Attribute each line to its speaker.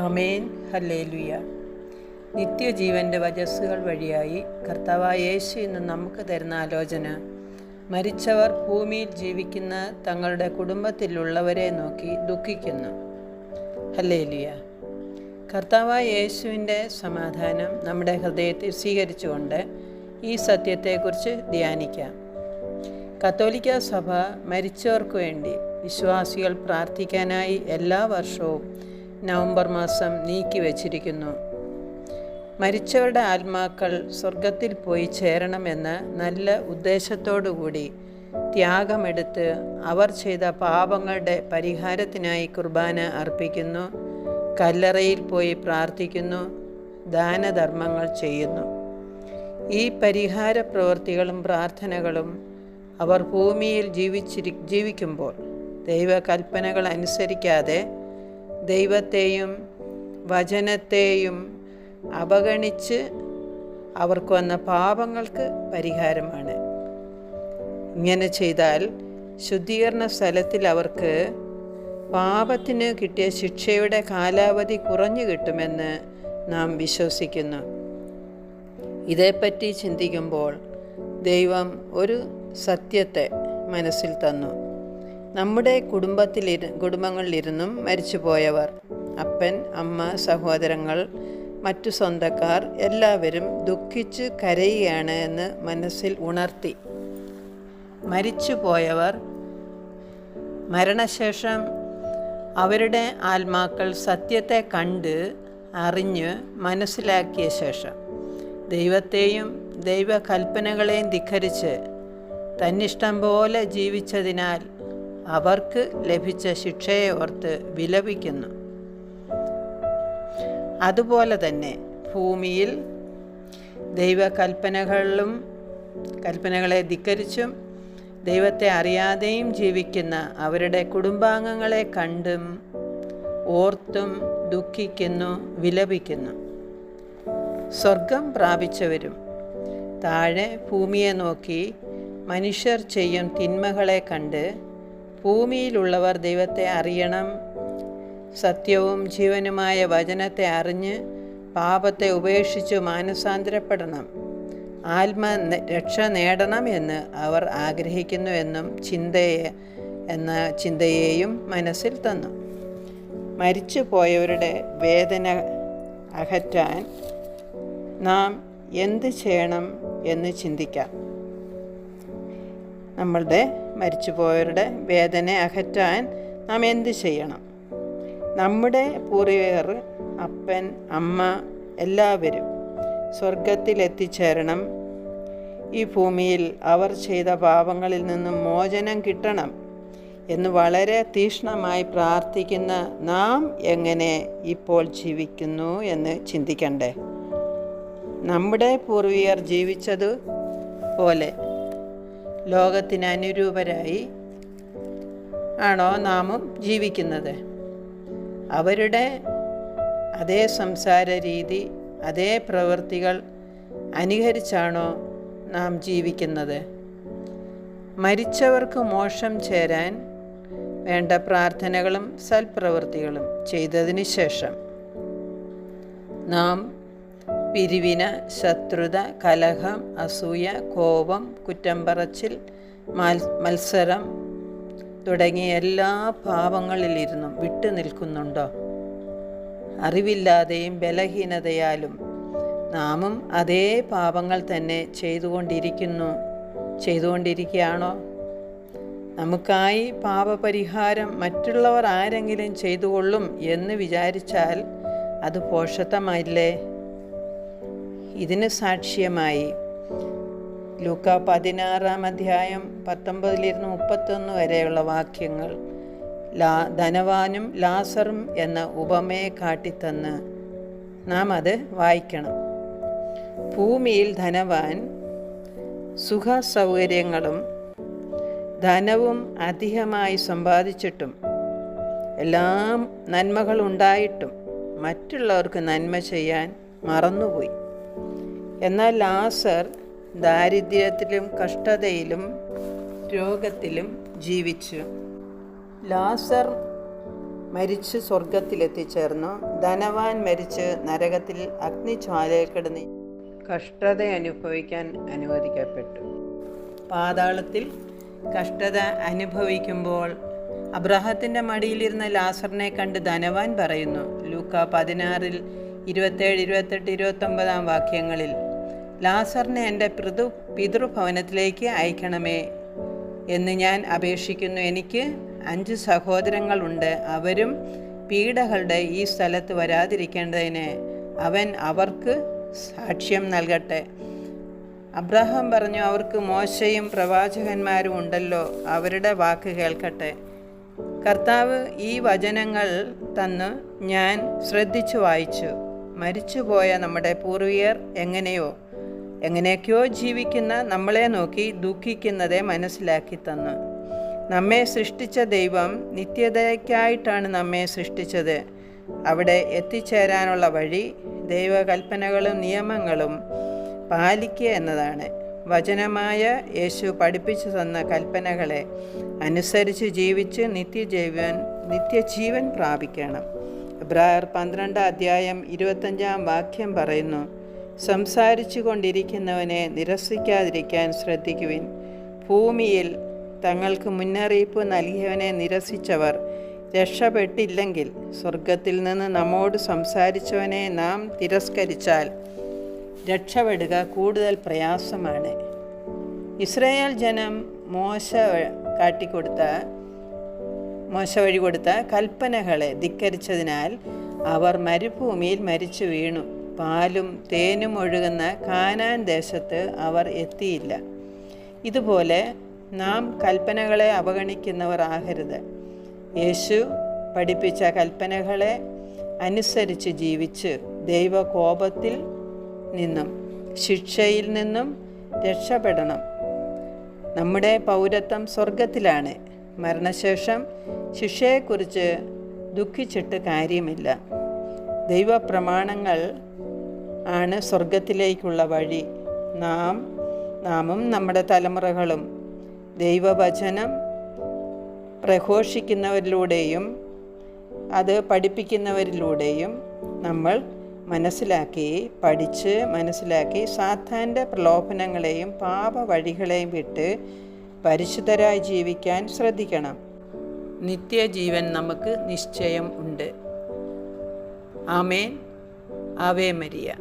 Speaker 1: ആമേൻ. Hallelujah. നിത്യജീവന്റെ വചസ്സുകൾ വഴിയായി കർത്താവായ യേശു ഇന്ന് നമുക്ക് തരുന്ന ആലോചന. മരിച്ചവർ ഭൂമിയിൽ ജീവിക്കുന്ന തങ്ങളുടെ കുടുംബത്തിലുള്ളവരെ നോക്കി ദുഃഖിക്കുന്നു. ഹല്ലേലുയ. കർത്താവായ യേശുവിന്റെ സമാധാനം നമ്മുടെ ഹൃദയത്തിൽ സ്വീകരിച്ചുകൊണ്ട് ഈ സത്യത്തെക്കുറിച്ച് ധ്യാനിക്കാം. കത്തോലിക്ക സഭ മരിച്ചവർക്ക് വേണ്ടി വിശ്വാസികൾ പ്രാർത്ഥിക്കാനായി എല്ലാ വർഷവും നവംബർ മാസം നീക്കി വച്ചിരിക്കുന്നു. മരിച്ചവരുടെ ആത്മാക്കൾ സ്വർഗത്തിൽ പോയി ചേരണമെന്ന് നല്ല ഉദ്ദേശത്തോടുകൂടി ത്യാഗമെടുത്ത് അവർ ചെയ്ത പാപങ്ങളുടെ പരിഹാരത്തിനായി കുർബാന അർപ്പിക്കുന്നു കല്ലറയിൽ പോയി പ്രാർത്ഥിക്കുന്നു ദാനധർമ്മങ്ങൾ ചെയ്യുന്നു. ഈ പരിഹാര പ്രവൃത്തികളും പ്രാർത്ഥനകളും അവർ ഭൂമിയിൽ ജീവിച്ചിരി ജീവിക്കുമ്പോൾ ദൈവകൽപ്പനകൾ അനുസരിക്കാതെ ദൈവത്തെയും വചനത്തെയും അവഗണിച്ച് അവർക്ക് വന്ന പാപങ്ങൾക്ക് പരിഹാരമാണ്. ഇങ്ങനെ ചെയ്താൽ ശുദ്ധീകരണ സ്ഥലത്തിൽ അവർക്ക് പാപത്തിന് കിട്ടിയ ശിക്ഷയുടെ കാലാവധി കുറഞ്ഞു കിട്ടുമെന്ന് നാം വിശ്വസിക്കുന്നു. ഇതേപ്പറ്റി ചിന്തിക്കുമ്പോൾ ദൈവം ഒരു സത്യത്തെ മനസ്സിൽ തന്നു. നമ്മുടെ കുടുംബത്തിലിരു കുടുംബങ്ങളിലിരുന്നും മരിച്ചുപോയവർ അപ്പൻ അമ്മ സഹോദരങ്ങൾ മറ്റു സ്വന്തക്കാർ എല്ലാവരും ദുഃഖിച്ച് കരയുകയാണ് എന്ന് മനസ്സിൽ ഉണർത്തി. മരിച്ചുപോയവർ മരണശേഷം അവരുടെ ആത്മാക്കൾ സത്യത്തെ കണ്ട് അറിഞ്ഞ് മനസ്സിലാക്കിയ ശേഷം ദൈവത്തെയും ദൈവകൽപ്പനകളെയും ധിഖരിച്ച് തന്നിഷ്ടം പോലെ ജീവിച്ചതിനാൽ അവർക്ക് ലഭിച്ച ശിക്ഷയെ ഓർത്ത് വിലപിക്കുന്നു. അതുപോലെ തന്നെ ഭൂമിയിൽ ദൈവകൽപ്പനകളിലും കൽപ്പനകളെ ധിക്കരിച്ചും ദൈവത്തെ അറിയാതെയും ജീവിക്കുന്ന അവരുടെ കുടുംബാംഗങ്ങളെ കണ്ടും ഓർത്തും ദുഃഖിക്കുന്നു വിലപിക്കുന്നു. സ്വർഗം പ്രാപിച്ചവരും താഴെ ഭൂമിയെ നോക്കി മനുഷ്യർ ചെയ്യും തിന്മകളെ കണ്ട് ഭൂമിയിലുള്ളവർ ദൈവത്തെ അറിയണം. സത്യവും ജീവനുമായ വചനത്തെ അറിഞ്ഞ് പാപത്തെ ഉപേക്ഷിച്ച് മാനസാന്തരപ്പെടണം. ആത്മ രക്ഷ നേടണം എന്ന് അവർ ആഗ്രഹിക്കുന്നു എന്നും ചിന്തയെ എന്ന ചിന്തയെയും മനസ്സിൽ തന്നു. മരിച്ചു പോയവരുടെ വേദന അകറ്റാൻ നാം എന്ത് ചെയ്യണം എന്ന് ചിന്തിക്കാം. നമ്മളുടെ മരിച്ചുപോയവരുടെ വേദന അകറ്റാൻ നാം എന്ത് ചെയ്യണം? നമ്മുടെ പൂർവികർ അപ്പൻ അമ്മ എല്ലാവരും സ്വർഗത്തിൽ എത്തിച്ചേരണം ഈ ഭൂമിയിൽ അവർ ചെയ്ത പാപങ്ങളിൽ നിന്നും മോചനം കിട്ടണം എന്ന് വളരെ തീക്ഷ്ണമായി പ്രാർത്ഥിക്കുന്ന നാം എങ്ങനെ ഇപ്പോൾ ജീവിക്കുന്നു എന്ന് ചിന്തിക്കണ്ടേ? നമ്മുടെ പൂർവികർ ജീവിച്ചത് പോലെ ലോകത്തിന് അനുരൂപരായി ആണോ നാമും ജീവിക്കുന്നത്? അവരുടെ അതേ സംസാര രീതി അതേ പ്രവൃത്തികൾ അനുകരിച്ചാണോ നാം ജീവിക്കുന്നത്? മരിച്ചവർക്ക് മോശം ചേരാൻ വേണ്ട പ്രാർത്ഥനകളും സൽപ്രവൃത്തികളും ചെയ്തതിന് ശേഷം നാം പിരിവിന ശത്രുത കലഹം അസൂയ കോപം കുറ്റം പറച്ചിൽ മത്സരം തുടങ്ങിയ എല്ലാ പാപങ്ങളിലിരുന്നും വിട്ടു നിൽക്കുന്നുണ്ടോ? അറിവില്ലാതെയും ബലഹീനതയാലും നാമും അതേ പാപങ്ങൾ തന്നെ ചെയ്തുകൊണ്ടിരിക്കുന്നു ചെയ്തുകൊണ്ടിരിക്കുകയാണോ? നമുക്കായി പാപപരിഹാരം മറ്റുള്ളവർ ആരെങ്കിലും ചെയ്തുകൊള്ളും എന്ന് വിചാരിച്ചാൽ അത് പോഷത്വമല്ലേ ഇതിന് സാക്ഷ്യമായി ലൂക്ക പതിനാറാം അധ്യായം പത്തൊമ്പതിലിരുന്ന് മുപ്പത്തൊന്ന് വരെയുള്ള വാക്യങ്ങൾ ലാ ധനവാനും ലാസറും എന്ന ഉപമയെ കാട്ടിത്തന്ന് നാം അത് വായിക്കണം. ഭൂമിയിൽ ധനവാൻ സുഖ സൗകര്യങ്ങളും ധനവും അധികമായി സമ്പാദിച്ചിട്ടും എല്ലാം നന്മകളുണ്ടായിട്ടും മറ്റുള്ളവർക്ക് നന്മ ചെയ്യാൻ മറന്നുപോയി. എന്നാൽ ലാസർ ദാരിദ്ര്യത്തിലും കഷ്ടതയിലും രോഗത്തിലും ജീവിച്ചു. ലാസർ മരിച്ച് സ്വർഗത്തിലെത്തിച്ചേർന്നു ധനവാൻ മരിച്ച് നരകത്തിൽ അഗ്നിജ്വാലയിൽ കഷ്ടത അനുഭവിക്കാൻ അനുവദിക്കപ്പെട്ടു. പാതാളത്തിൽ കഷ്ടത അനുഭവിക്കുമ്പോൾ അബ്രഹത്തിന്റെ മടിയിലിരുന്ന ലാസറിനെ കണ്ട് ധനവാൻ പറയുന്നു. ലൂക്ക പതിനാറിൽ ഇരുപത്തേഴ് ഇരുപത്തെട്ട് ഇരുപത്തൊമ്പതാം വാക്യങ്ങളിൽ ലാസറിനെ എന്റെ പിതൃ പിതൃഭവനത്തിലേക്ക് അയക്കണമേ എന്ന് ഞാൻ അപേക്ഷിക്കുന്നു. എനിക്ക് അഞ്ച് സഹോദരങ്ങളുണ്ട്. അവരും പീഡകളുടെ ഈ സ്ഥലത്ത് വരാതിരിക്കേണ്ടതിന് അവൻ അവർക്ക് സാക്ഷ്യം നൽകട്ടെ. അബ്രഹാം പറഞ്ഞു അവർക്ക് മോശയും പ്രവാചകന്മാരും ഉണ്ടല്ലോ അവരുടെ വാക്ക് കേൾക്കട്ടെ. കർത്താവ് ഈ വചനങ്ങൾ തന്ന് ഞാൻ ശ്രദ്ധിച്ചു വായിച്ചു. മരിച്ചുപോയ നമ്മുടെ പൂർവികർ എങ്ങനെയോ എങ്ങനെയൊക്കെയോ ജീവിക്കുന്ന നമ്മളെ നോക്കി ദുഃഖിക്കുന്നതെ മനസ്സിലാക്കി തന്നു. നമ്മെ സൃഷ്ടിച്ച ദൈവം നിത്യതയ്ക്കായിട്ടാണ് നമ്മെ സൃഷ്ടിച്ചത്. അവിടെ എത്തിച്ചേരാനുള്ള വഴി ദൈവകൽപ്പനകളും നിയമങ്ങളും പാലിക്കുക എന്നതാണ്. വചനമായ യേശു പഠിപ്പിച്ചു തന്ന കൽപ്പനകളെ അനുസരിച്ച് ജീവിച്ച് നിത്യജീവൻ നിത്യജീവൻ പ്രാപിക്കണം. എബ്രായർ പന്ത്രണ്ട് അധ്യായം ഇരുപത്തഞ്ചാം വാക്യം പറയുന്നു സംസാരിച്ചു കൊണ്ടിരിക്കുന്നവനെ നിരസിക്കാതിരിക്കാൻ ശ്രദ്ധിക്കുവിൻ. ഭൂമിയിൽ തങ്ങൾക്ക് മുന്നറിയിപ്പ് നൽകിയവനെ നിരസിച്ചവർ രക്ഷപ്പെട്ടില്ലെങ്കിൽ സ്വർഗത്തിൽ നിന്ന് നമ്മോട് സംസാരിച്ചവനെ നാം തിരസ്കരിച്ചാൽ രക്ഷപ്പെടുക കൂടുതൽ പ്രയാസമാണ്. ഇസ്രായേൽ ജനം മോശ കാട്ടിക്കൊടുത്ത മോശ വഴി കൊടുത്ത കൽപ്പനകളെ ധിക്കരിച്ചതിനാൽ അവർ മരുഭൂമിയിൽ മരിച്ചു വീണു. പാലും തേനും ഒഴുകുന്ന കാനാൻ ദേശത്ത് അവർ എത്തിയില്ല. ഇതുപോലെ നാം കൽപ്പനകളെ അവഗണിക്കുന്നവർ ആകരുത്. യേശു പഠിപ്പിച്ച കൽപ്പനകളെ അനുസരിച്ച് ജീവിച്ച് ദൈവകോപത്തിൽ നിന്നും ശിക്ഷയിൽ നിന്നും രക്ഷപ്പെടണം. നമ്മുടെ പൗരത്വം സ്വർഗത്തിലാണ് മരണശേഷം ശിക്ഷയെക്കുറിച്ച് ദുഃഖിച്ചിട്ട് കാര്യമില്ല. ദൈവപ്രമാണങ്ങൾ ആണ് സ്വർഗത്തിലേക്കുള്ള വഴി. നാം നാമും നമ്മുടെ തലമുറകളും ദൈവവചനം പ്രഘോഷിക്കുന്നവരിലൂടെയും അത് പഠിപ്പിക്കുന്നവരിലൂടെയും നമ്മൾ മനസ്സിലാക്കി പഠിച്ച് മനസ്സിലാക്കി സാത്താന്റെ പ്രലോഭനങ്ങളെയും പാപ വഴികളെയും വിട്ട് പരിശുദ്ധരായി ജീവിക്കാൻ ശ്രദ്ധിക്കണം. നിത്യജീവൻ നമുക്ക് നിശ്ചയം ഉണ്ട്. ആമേൻ. ആവേ മരിയ.